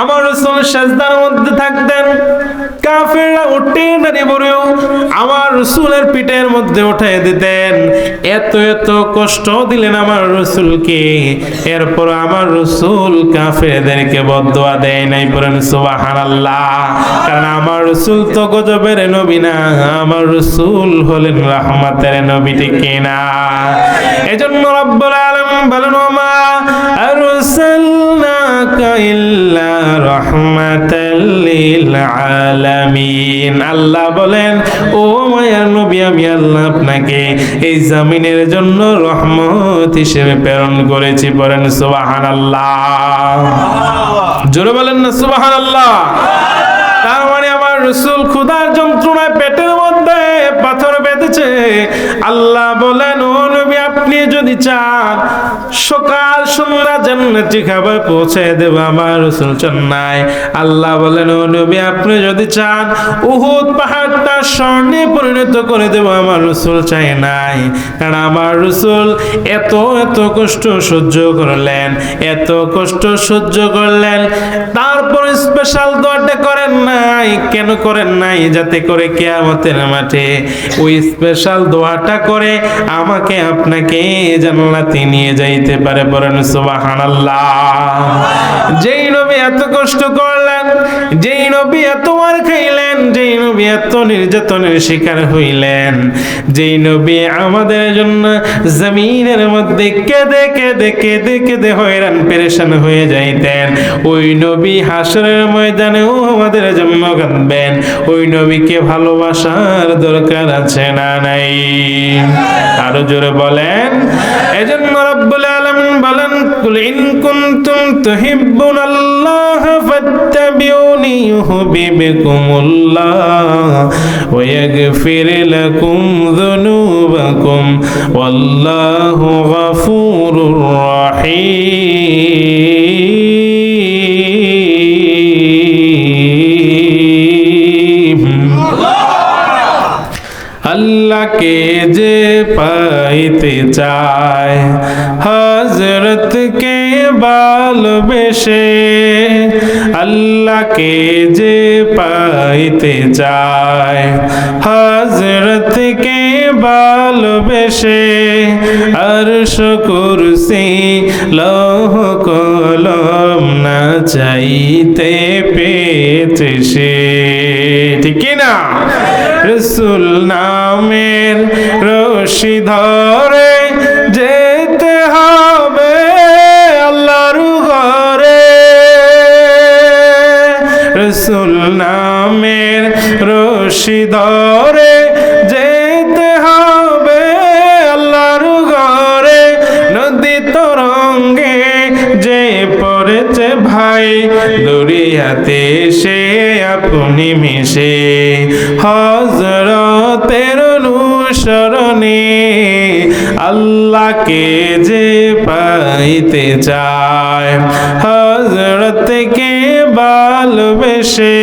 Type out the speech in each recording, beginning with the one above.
আমার রসুল সাজদার মধ্যে থাকতেন। কাফেররা উঠে দাঁড়িয়ে পড়েও আমার রসুলের পিঠের মধ্যে উঠাই দিতেন। এত এত কষ্ট দিলেন আমার রসুলকে। এরপর আমার রসুল কাফেরদেরকে বদোয়া দেয় নাই পড়েন সুবাহান আল্লাহ কারণ আমার রসুল তো গজবের নবী না, আমার রসুল হলেন রহমতের নবী, ঠিক না এজন্য রব্বুল আলামিন বলেন আলামিন। আল্লাহ বলেন, ও মায়ার নবী, আমি আল্লাহ আপনাকে এই জামিনের জন্য রহমত হিসেবে প্রেরণ করেছি। বলেন, সুবহানাল্লাহ। জোরে বলেন না, সুবহানাল্লাহ। তার মানে আমার রসুল ক্ষুধার যন্ত্রণায় পেটের মধ্যে পাথর বেঁধেছে। আল্লাহ বলেন, ও আপনি যদি চান, সকাল সন্ধ্যা জান্নাতি খাবার পৌঁছে দেব আমার রসুল চান্নাই আল্লাহ বলেন, ও নবী, আপনি যদি চান, উহুদ পাহাড়টা স্বর্ণে পরিণত করে দেব আমার রসুল চাই নাই কারণ আমার রসুল এত এত কষ্ট সহ্য করলেন, এত কষ্ট সহ্য করলেন। তারপর স্পেশাল দোয়াটা করেন নাই। কেন করেন নাই? যাতে করে কেয়ামতের মাঠে ওই স্পেশাল দোয়াটা করে আমাকে আপনাকে জান্নাতে নিয়ে যাইতে পারে বলেন সুবহানাল্লাহ। যেই নবী এত কষ্ট করলেন যেই নবী এত মার খাইলেন, যেই নবী এত নির্যাতনের শিকার হইলেন। যেই নবী আমাদের জন্য জমিনের মধ্যে কেঁদে কেঁদে কেঁদে কেঁদে হয়রান, পেরেশান হয়ে যাইতেন। ওই নবী হাসরের ময়দানেও আমাদের জন্য কাঁদবেন। ওই নবীকে ভালোবাসার দরকার আছে না নাই? আরও জোরে বলেন। এজন্য বলেন কুল ইন কুনতুম তুহিব্বুনাল্লাহ ফাত্তাবিউনি ইউহিব্বুকুমুল্লাহ ওয়া ইয়াগফির লাকুম যুনুবাকুম ওয়াল্লাহু গফুরুর রহিম আল্লাহকে যে পাইতে চায় হজরতকে ভালোবেসে আল্লাহকে যে পাইতে চায়। হজরতকে ভালোবেসে আর কুরসি লৌহ কলম না চাইতে পেয়েছে সে। ঠিক না? রসুল নামের রশি ধরে ধরে যেতে হবে আল্লাহর ঘরে। নদী তরঙ্গে যে পড়েছে ভাই দরিয়াতে সে আপনি মিশে। হজরতের অনুসরণে আল্লাহকে যে পাইতে চায় ভালোবেসে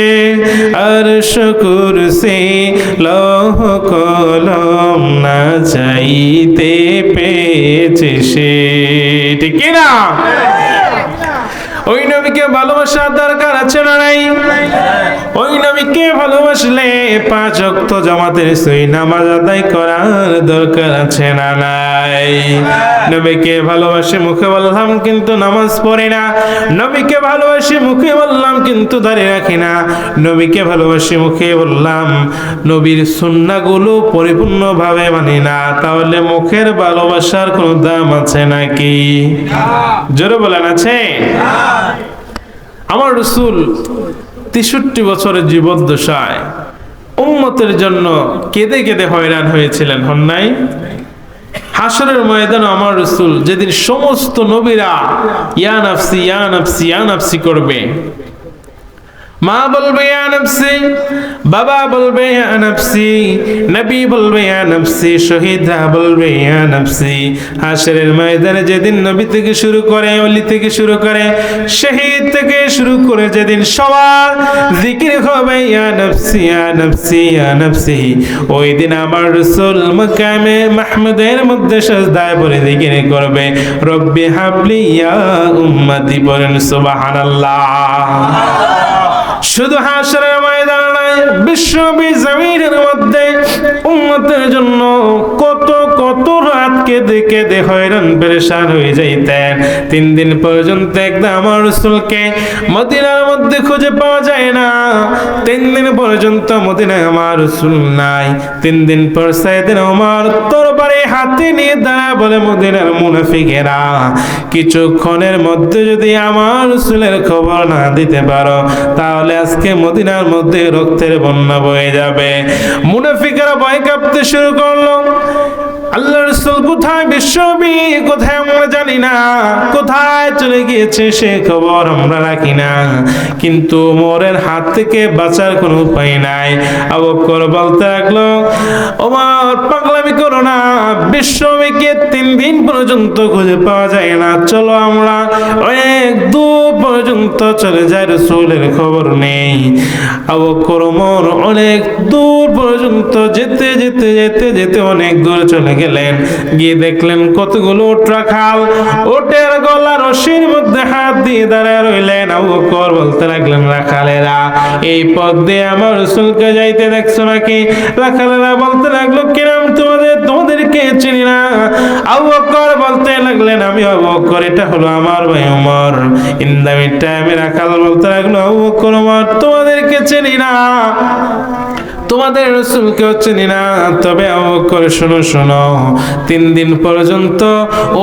আর শুকুর সে লহ কলম না যাইতে পেয়েছে সে। ঠিক না নবীকে ভালোবাসার দরকার আছে না নাই? ওই নবীকে ভালোবাসলে পাঁচ অক্ত জামাতের সই নামাজ আদায় করার দরকার আছে না নাই? নবীকে ভালোবাসে মুখে বললাম, কিন্তু নামাজ পড়ি না। নবীকে ভালোবাসি মুখে বললাম, কিন্তু দাঁড়িয়ে রাখি না। নবীকে ভালোবাসি মুখে বললাম, নবীর সুন্নাগুলো পরিপূর্ণভাবে মানি না। তাহলে মুখের ভালোবাসার কোনো দাম আছে নাকি? জোরে বলেন, আছে? আমার রসুল তেষট্টি বছরের জীবদ্দশায় উম্মতের জন্য কেঁদে কেঁদে হয়রান হয়েছিলেন, হন নাই? হাসরের ময়দানে আমার রসুল যেদিন সমস্ত নবীরা ইয়ান আফসি ইয়ান আফসি ইয়ান আফসি করবে মা বলবে, ইয়া নফসি, বাবা বলবে, ইয়া নফসি, নবী বলবে, ইয়া নফসি, শহীদরা বলবে, ইয়া নফসি। হাশরের ময়দানে যেদিন নবী থেকে শুরু করে, অলি থেকে শুরু করে, শহীদ থেকে শুরু করে যেদিন সবার জিকির হবে, ইয়া নফসি ইয়া নফসি ইয়া নফসি। ওই দিন আমার রাসূল মাকামে মাহমুদের মধ্যে সাজদায় পড়ে জিকির করবে। রব্বি হাবলি, ইয়া উম্মতি, পড়েন সুবহানাল্লাহ। শুধু হাসরের ময়দানে বিশ্ববি জমিনের মধ্যে উম্মতের জন্য কত কত রাত কেঁদে কেঁদে হয়রান পেরেশান হয়ে যাইতেন। তিন দিন পর্যন্ত একদম আমার রসুলকে মদিনার মধ্যে খুঁজে পাওয়া যায় না। তিন দিন পর্যন্ত মদিনায় আমার রসুল নাই। তিন দিন পর সাইদিন আমার তরবারে হাতে নিয়ে দাঁড়া বলে, মদিনার মুনাফিকেরা, কিছুক্ষণের মধ্যে যদি আমার রসুলের খবর না দিতে পারো, তাহলে আজকে মদিনার মধ্যে রক্তের বন্যা বয়ে যাবে। মুনাফিকেরা ভয় কাঁপতে শুরু করল। আল্লাহ রসুল কোথায় বিশ্ববি কোথায় আমরা জানি না। কোথায় চলে গিয়েছে সে খবর আমরা রাখি না। কিন্তু মোরের হাত থেকে বাঁচার কোনো উপায় নাই। আবকর বলতে লাগল ওমর পাগলামি করো না। বিশ্ববিকে তিন দিন পর্যন্ত খুঁজে পাওয়া যায় না। চলো আমরা অনেক দূর পর্যন্ত চলে যাই রসুলের খবর নেই। আবকর ওমর অনেক দূর পর্যন্ত যেতে যেতে যেতে যেতে অনেক দূর চলে গেলেন। গিয়ে দেখলেন কতগুলো ওট রাখাল ওটের গলা রশির মধ্যে হাত দিয়ে দাঁড়ায় রইলেন আবু বকর। বলতে লাগলেন, রাখালেরা, এই পথ দিয়ে আমার রসুলকে যাইতে দেখছ নাকি? রাখালেরা বলতে লাগল, কিরাম, তোমাদের, তোমাদেরকে চিনি না। আবু বকর বলতে লাগলেন, আমি আবু বকর, এটা হলো আমার ভাই ওমর। ইন্দামি টাইমে রাখাল বলতে লাগল, আবু বকর, ওমর, তোমাদেরকে চিনি না। তোমাদের রসুলকেও চিনি না তবে করে শোনো শোনো। তিন দিন পর্যন্ত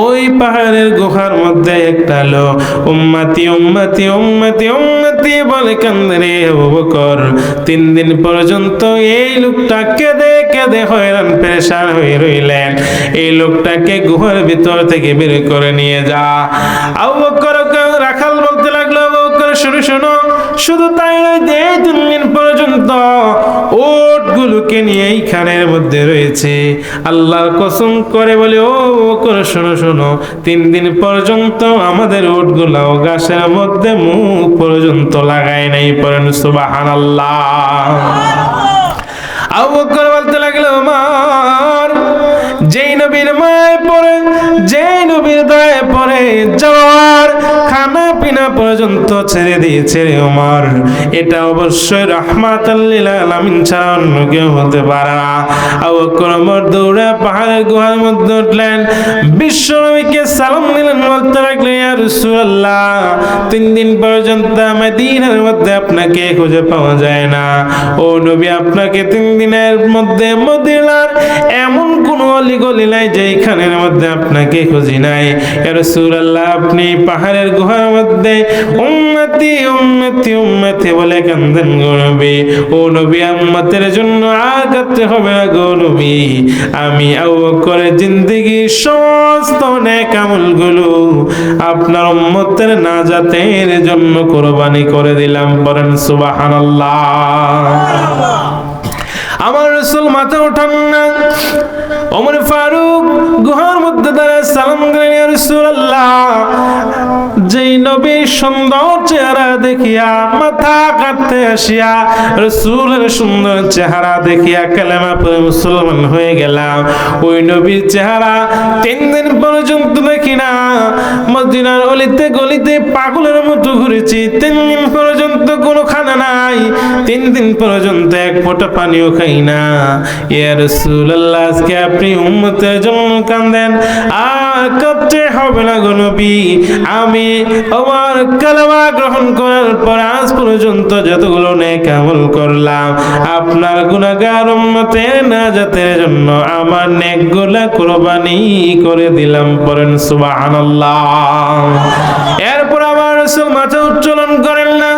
ওই পাহাড়ের গুহার মধ্যে একটা লো উম্মাতি উম্মাতি উম্মাতি উম্মাতি বলে কান্দে রে বকর। তিন দিন পর্যন্ত এই লোকটা কেঁদে কেঁদে হয়রান, পেরেশান হয়ে রইলেন। এই লোকটাকে গুহার ভিতর থেকে বের করে নিয়ে যা। আবু বকর রাখাল বলতে লাগল, আবু বকর শুরু শোনো। শুধু তাই নয় যে দিন পর্যন্ত ওটগুলোকে নিয়ে এইখানের মধ্যে রয়েছে। আল্লাহর কসম করে বলে, ও করে শোনো শোনো। তিন দিন পর্যন্ত আমাদের ওটগুলো গাছের মধ্যে মুখ পর্যন্ত লাগায় নাই পড়েন সুবাহান আল্লাহ আবু বকর বলতে লাগল আমার যেই নবীর মায় পরে যেই নবীর দায় পরে পিনা পর্যন্ত ছেড়ে দিয়েছে রে ওমর এটা অবশ্যই রহমাত আলামিন ছাড়া অন্য কেউ হতে পারে না। আবু ওমর দৌড়ে পাহাড়ের গুহার মধ্যে উঠলেন। বিশ্ব নবীকে সালাম দিলেন, বলতে লাগলেন, ইয়া রাসূলুল্লাহ, তিন দিন পর্যন্ত মদিনার মধ্যে আপনাকে খুঁজে পাওয়া যায় না। ও নবী, আপনাকে তিন দিনের মধ্যে মদিনার এমন কোন অলিগলি নাই যেখানের মধ্যে আপনাকে খুঁজি নাই। ইয়া রাসূলুল্লাহ, আপনি পাহাড়ের গুহার মধ্যে উম্মতি উম্মতি উম্মতি বলে কান্দেন গো ও নবী, উম্মতের জন্য হবে না আমি জিন্দেগি সমস্ত নেক আপনার উম্মতের জন্য কোরবানি করে দিলাম, বলেন সুবহানাল্লাহ। আমার রসুল মাথা উঠান না। ওমর ফারুক গুহার মধ্যে দাঁড়ায় সালাম দিলেন, ইয়া রাসূলুল্লাহ, যেই নবীর সুন্দর চেহারা দেখিয়া মাথা কাটতে আসিয়া রসুলের সুন্দর চেহারা দেখিয়া কালেমা পড়ে মুসলমান হয়ে গেলাম। ওই নবীর চেহারা তিন দিন পর্যন্ত দেখি না। মদিনার অলিতে গলিতে পাগলের মতো ঘুরেছি। তিন দিন পর্যন্ত কোনো খানা নাই। তিন দিন পর্যন্ত এক ফোঁটা পানিও খাই না। ইয়া রাসূলুল্লাহ আপনি উম্মতের জন্য কান্দেন। আর হবে না গো নবী। আমি আমার গ্রহণ করার পর আজ পর্যন্ত যতগুলো নেক আমল করলাম, আপনার জন্য আমার নেকগুলা কুরবানি করে দিলাম পড়েন সুবহানাল্লাহ। এরপর আমার রাসূল মাথা উত্তোলন করেন না।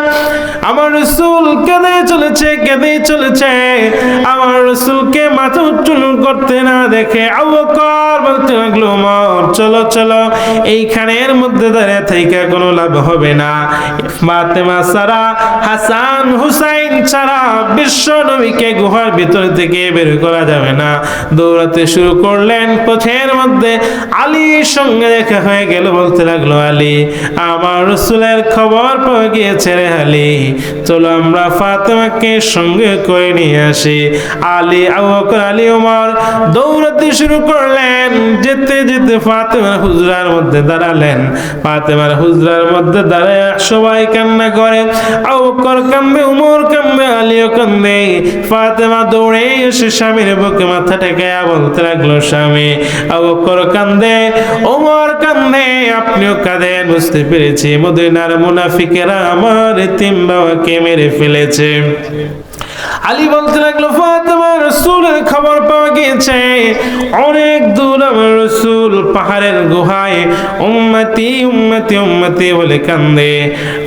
আমার আমার রসুল কেঁদে চলেছে কেঁদে চলেছে। আমার রসুলকে মাথা উত্তোলন করতে না দেখে আবু বকর বলতে লাগল উমর চলো চলো, এইখানের মধ্যে দাঁড়িয়ে থেকে কোনো লাভ হবে না। ফাতেমা সারা, হাসান হুসাইন ছাড়া বিশ্ব নবীকে গুহার ভিতর থেকে বের করা যাবে না। দৌড়াতে শুরু করলেন, পথের মধ্যে আলীর সঙ্গে দেখা হয়ে গেল, বলতে লাগল, আলী, আমার রসুলের খবর পাওয়া গিয়েছে রে আলী। চলো আমরা ফাতেমাকে সঙ্গে করে নিয়ে আসি। আলী, আবু বকর, আলী ওমর দৌড়াতে শুরু করলেন যেতে যেতে ফাতেমার হুজরার মধ্যে দাঁড়ালেন। ফাতেমার হুজরার মধ্যে দাঁড়ায় সবাই কান্না করে। আবু বকর কান্দে উমর কান্দে আলীও কান্দে ফাতেমা দৌড়ে এসে স্বামীর বুকে মাথা টেকায়া বলতে লাগল, স্বামী আবু বকর কান্দে ওমর কান্দে আপনিও কাঁদেন, বুঝতে পেরেছি। মদিনার মুনাফিকেরা আমার তিন বাবাকে মেরে ফেলেছে। আলী বলতে লাগল, ফাতেমা রসুলের খবর পাওয়া গিয়েছে। অনেক দূর রসুল পাহাড়ের গুহায় উম্মতি উম্মতি উম্মতি বলে কান্দে।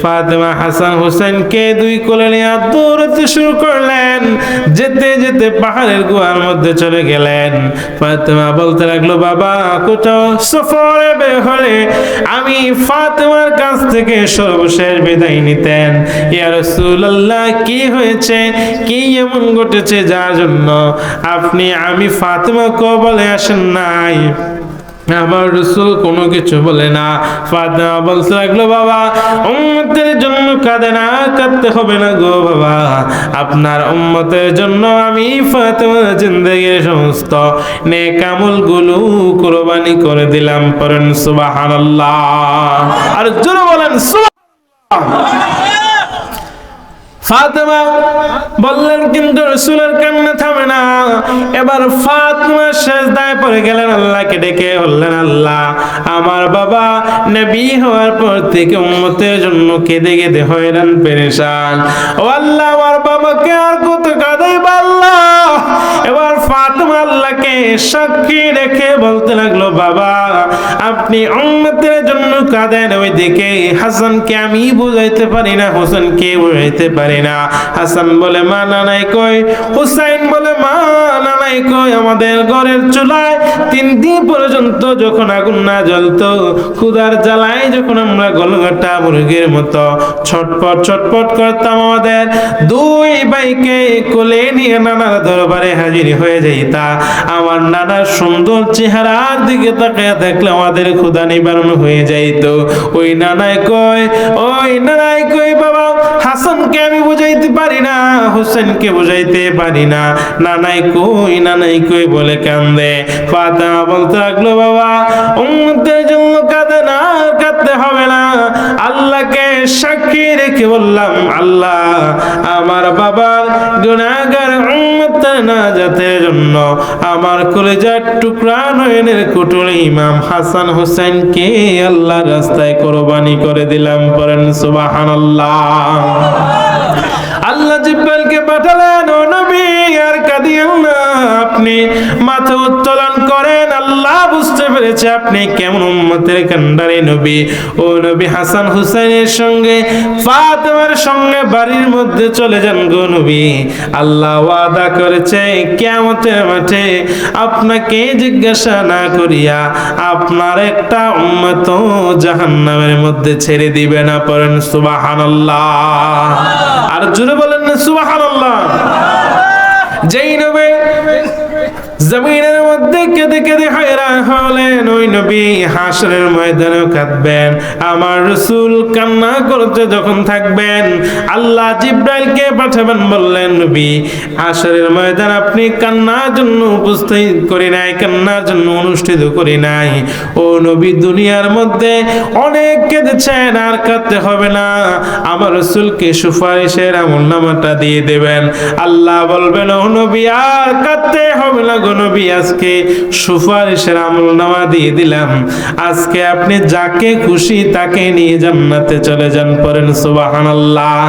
ফাতেমা হাসান হোসেনকে দুই কোলে নিয়ে দৌড়াতে শুরু করলেন। যেতে যেতে পাহাড়ের গুহার মধ্যে চলে গেলেন। ফাতেমা বলতে লাগল, বাবা, কোথাও সফরে বের হলে আমি ফাতেমার কাছ থেকে সর্বশেষ বিদায় নিতেন। ইয়া রাসূলুল্লাহ, কি হয়েছে? কি এমন ঘটেছে যার জন্য আপনি, আমি ফাতেমা ক বলে আসেন নাই। আমার রসুল কোনো কিছু বলে না। ফাতেমা বলতে লাগল, বাবা, উম্মতের জন্য কাঁদে না, কাঁদতে হবে না গো বাবা। আপনার উম্মতের জন্য আমি ফাতেমা জিন্দগির সমস্ত নেকামলগুলো কোরবানি করে দিলাম। পরেন সুবহানাল্লাহ। আর জোরে বলেন সুবহানাল্লাহ। ফাতেমা বললেন, কিন্তু রসুলের কান্না থামে না। এবার ফাতেমা শেষ দায় পড়ে গেলেন, আল্লাহকে ডেকে বললেন, আল্লাহ, আমার বাবা নবী হওয়ার পর থেকে উম্মতের জন্য কেঁদে কেঁদে হয়রান, পেরেশান। ও আল্লাহ, আমার বাবাকে আর কত সাক্ষী রেখে বলতে লাগল, বাবা, আপনি উম্মতের জন্য কাঁদেন ওই দিকে হাসানকে আমি বুঝাইতে পারি না, হোসেনকে বুঝাইতে পারি না। হাসান বলে মা নানাই কই? হুসাইন বলে, মা কই আমাদের ঘরের চুলায়? তিন দিন পর্যন্ত যখন আগুন না জ্বালায় যখন আমরা গলগাটা মুরগির মতো ছটপট ছটপট করতাম আমাদের। দুই ভাইকে কোলে নিয়ে নানার দরবারে হাজির হয়ে যাইতা। আমার নানার সুন্দর চেহারার দিকে তাকিয়ে দেখলে আমাদের ক্ষুদা নিবারণ হয়ে যাইতো। ওই নানায় কয়, ওই নানায় কই বাবা, হাসানকে আমি বুঝাইতে পারি না, হোসেনকে বুঝাইতে পারি না। নানাই কই নানাই কই বলে কান্দে। ফাতেমা বলতে লাগল, বাবা, উম্মতের জন্য কাঁদে না কাঁদতে হবে না। আল্লাহকে সাক্ষী রেখে বললাম, আল্লাহ, আমার বাবার গুনাহগার উম্মত না জাতের জন্য আমার কলেজার টুকরা নয়নের কুটুর ইমাম হাসান হোসেনকে আল্লাহ রাস্তায় কোরবানি করে দিলাম। পরেন সুবহানাল্লাহ। আল্লাহ জিব্রাইলকে পাঠালেন আপনি মাথা উত্তোলন করেন, আল্লাহ বুঝতে পেরেছে আপনি কেমন উম্মতের কান্ডারে নবী। ও নবী হাসান হুসাইনের সঙ্গে, ফাতেমার সঙ্গে বাড়ির মধ্যে চলে যান গো নবী। আল্লাহ ওয়াদা করেছে, কিয়ামতের মাঠে আপনাকে জিজ্ঞাসা না করিয়া আপনার একটা উম্মত জাহান্নামের মধ্যে ছেড়ে দিবে না পড়েন, সুবহানাল্লাহ। আর জুড়ে বলেন না, সুবহানাল্লাহ। জমিনের মধ্যে কেঁদে কেঁদে হয়রান হলেন। ওই নবী হাসরের ময়দানে কাঁদবেন। আমার রসুল কান্না করতে যখন থাকবেন, আল্লাহ জিব্রাইলকে পাঠাবেন বললেন, নবী, হাসরের ময়দান আপনি কান্নার জন্য উপস্থিত করি নাই, কান্নার জন্য অনুষ্ঠিত করি নাই। ও নবী, দুনিয়ার মধ্যে অনেক কেঁদেছেন, আর কাঁদতে হবে না। আমার রসুলকে সুপারিশের আমল নামাটা দিয়ে দেবেন। আল্লাহ বলবেন, ও নবী, আর কাঁদতে হবে না গো নবী, আজকে সুপারিশের আমল নামা দিয়ে দিলাম। আজকে আপনি যাকে খুশি তাকে নিয়ে জান্নাতে চলে যান পরেন সুবহানাল্লাহ।